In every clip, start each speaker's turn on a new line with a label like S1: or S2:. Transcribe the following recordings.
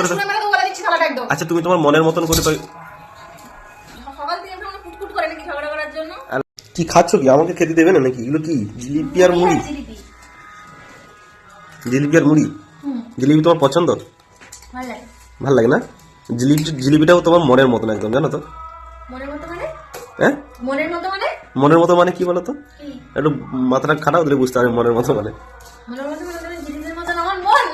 S1: করে আচ্ছা তুমি তোমার মনের মতন করে
S2: জন্য।
S1: কি খাচ্ছ কি? আমাকে খেতে দেবে না নাকি? এগুলো কি? জিলিপি আর মুড়ি?
S2: জিলিপি
S1: আর মুড়ি? জিলিপি তোমার পছন্দ?
S2: ভালো লাগে।
S1: না? জিলিপি জিলিপিটাও তোমার মনের মতন একদম জানো তো?
S2: মনের মতো মানে?
S1: হ্যাঁ?
S2: মনের মতো মানে?
S1: মনের মতো মানে কি বলো তো? একটু মাথাটা খারাপ দিলে বুঝতে পারবে মনের মতো মানে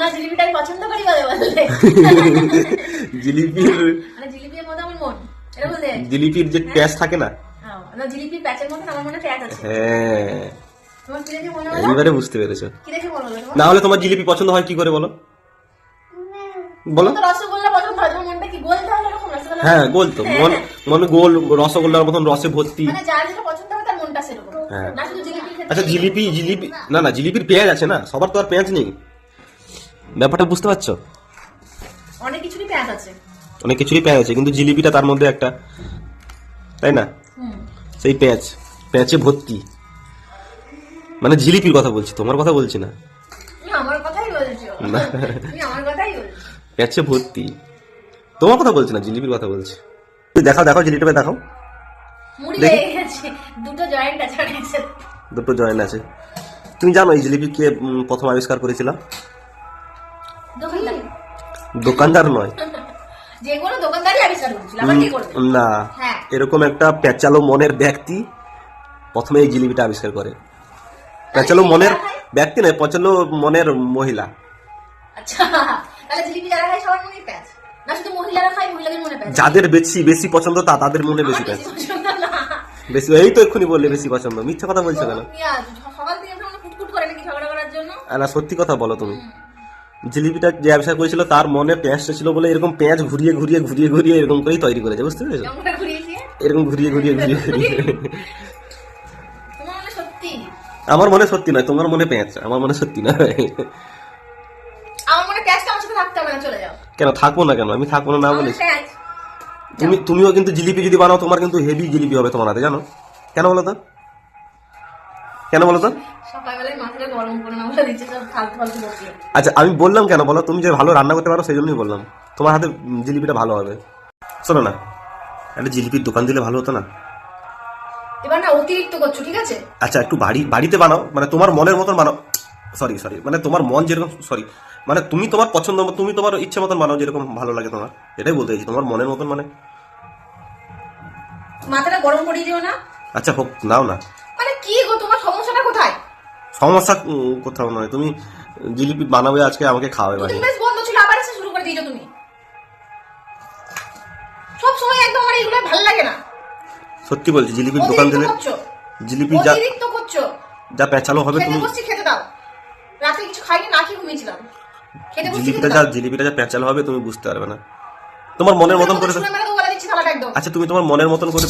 S2: আমার মন পছন্দ করি বলে
S1: জিলিপির
S2: মানে জিলিপির আমার মন। এটা বলতে
S1: জিলিপির যে প্যাঁচ থাকে না?
S2: হ্যাঁ, না জিলিপির প্যাচের আমার মনে প্যাচ আছে।
S1: হ্যাঁ।
S2: মনে
S1: এইবারে বুঝতে পেরেছ।
S2: মনে
S1: না হলে তোমার জিলিপি পছন্দ হয় কি করে বলো? বলো।
S2: রসগোল্লা পছন্দ হয় তোমার মনটা কি গোল তাহলে এরকম রসগোল্লা?
S1: হ্যাঁ গোল তো। মন মনে গোল রসগোল্লার মতন রসে ভর্তি।
S2: মানে যার যেটা পছন্দ হবে তার মনটা সেরকম।
S1: হ্যাঁ।
S2: না শুধু জিলিপি
S1: আচ্ছা জিলিপি জিলিপি না না জিলিপির পেঁয়াজ আছে না? সবার তো আর পেঁয়াজ নেই। ব্যাপারটা বুঝতে পারছ?
S2: অনেক কিছুরই প্যাচ আছে।
S1: অনেক কিছুরই পেঁয়াজ আছে কিন্তু জিলিপিটা তার মধ্যে একটা তাই না? সেই পেঁয়াজ পেঁয়াজে ভর্তি। মানে জিলিপির কথা বলছি তোমার কথা বলছি না।
S2: আমার কথাই বলছো। আমার কথাই বলছো।
S1: পেঁয়াজে ভর্তি। তোমার কথা বলছি না জিলিপির কথা বলছি। তুই দেখাও দেখাও জিলিপিটা দেখাও।
S2: দুটো জয়েন্ট আছে
S1: দুটো জয়েন্ট আছে। তুমি জানো এই জিলিপি কে প্রথম আবিষ্কার করেছিল
S2: দোকানদার।
S1: দোকানদার নয়।
S2: যে কোনো দোকানদারই আবিষ্কার করেছিল আবার কি
S1: উম, না।
S2: হ্যাঁ।
S1: এরকম একটা পেঁচালো মনের ব্যক্তি প্রথমে এই জিলিপিটা আবিষ্কার করে। পেঁচালো মনের ব্যক্তি নয় পচালো মনের মহিলা।
S2: আচ্ছা তাহলে জিলিপি যারা খায় সবার মনে প্যাচ। না শুধু মহিলারা খায় মহিলাদের মনে প্যাচ।
S1: যাদের বেশি বেশি পছন্দ তা তাদের মনে বেশি প্যাঁচ।
S2: বেশি
S1: এই তো এক্ষুনি বললে বেশি পছন্দ। মিথ্যা কথা বলছো কেন?
S2: সকাল থেকে আমরা কুটকুট করে নাকি ঝগড়া করার জন্য।
S1: আর না সত্যি কথা বলো তুমি। জিলিপিটা যে আবিষ্কার করেছিল তার মনে পেঁয়াজটা ছিল বলে এরকম পেঁয়াজ ঘুরিয়ে ঘুরিয়ে ঘুরিয়ে ঘুরিয়ে এরকম করেই তৈরি করেছে বুঝতে পেরেছ? এরকম ঘুরিয়ে ঘুরিয়ে ঘুরিয়ে ঘুরিয়ে।
S2: মনে
S1: আমার মনে সত্যি নয় তোমার মনে পেঁয়াজ আমার মনে সত্যি নয়। কেন থাকব না কেন? আমি থাকব না না বলিস। তুমি তুমিও কিন্তু জিলিপি যদি বানাও তোমার কিন্তু হেভি জিলিপি হবে তোমার হাতে জানো? কেন বলো তো? কেন বলো তো?
S2: করে
S1: আচ্ছা আমি বললাম কেন বলো? তুমি যে ভালো রান্না করতে পারো সেই জন্যই বললাম। তোমার হাতে জিলিপিটা ভালো হবে। শোনো না একটা জিলিপির দোকান দিলে ভালো হতো না?
S2: এবার না অতিরিক্ত করছ ঠিক আছে?
S1: আচ্ছা একটু বাড়ি বাড়িতে বানাও। মানে তোমার মনের মতন বানাও। সরি সরি মানে তোমার মন যেরকম সরি মানে তুমি তোমার পছন্দ তুমি তোমার ইচ্ছে মতন বানাও যেরকম ভালো লাগে তোমার। এটাই বলতে চাইছি তোমার মনের মতন মানে।
S2: মাথাটা গরম করিয়ে দিও না।
S1: আচ্ছা হোক নাও না।
S2: কোথায়?
S1: সমস্যা কোথাও নয়। তুমি জিলিপি বানাবে আজকে আমাকে খাওয়াবে বাড়ি।
S2: বেশ বন্ধ ছিল আবার এসে শুরু করে দিয়েছ তুমি। সব সময় একদম আমার এগুলো ভালো লাগে না।
S1: সত্যি বলছি জিলিপির দোকান দিলে জিলিপি যা
S2: অতিরিক্ত করছ।
S1: যা পেঁচালো হবে তুমি
S2: খেতে দাও। রাতে কিছু খাইনি না খেয়ে ঘুমিয়েছিলাম। খেতে
S1: জিলিপিটা যা জিলিপিটা যা পেঁচালো হবে তুমি বুঝতে পারবে না। তোমার মনের মতন করে আচ্ছা তুমি তোমার মনের মতন করে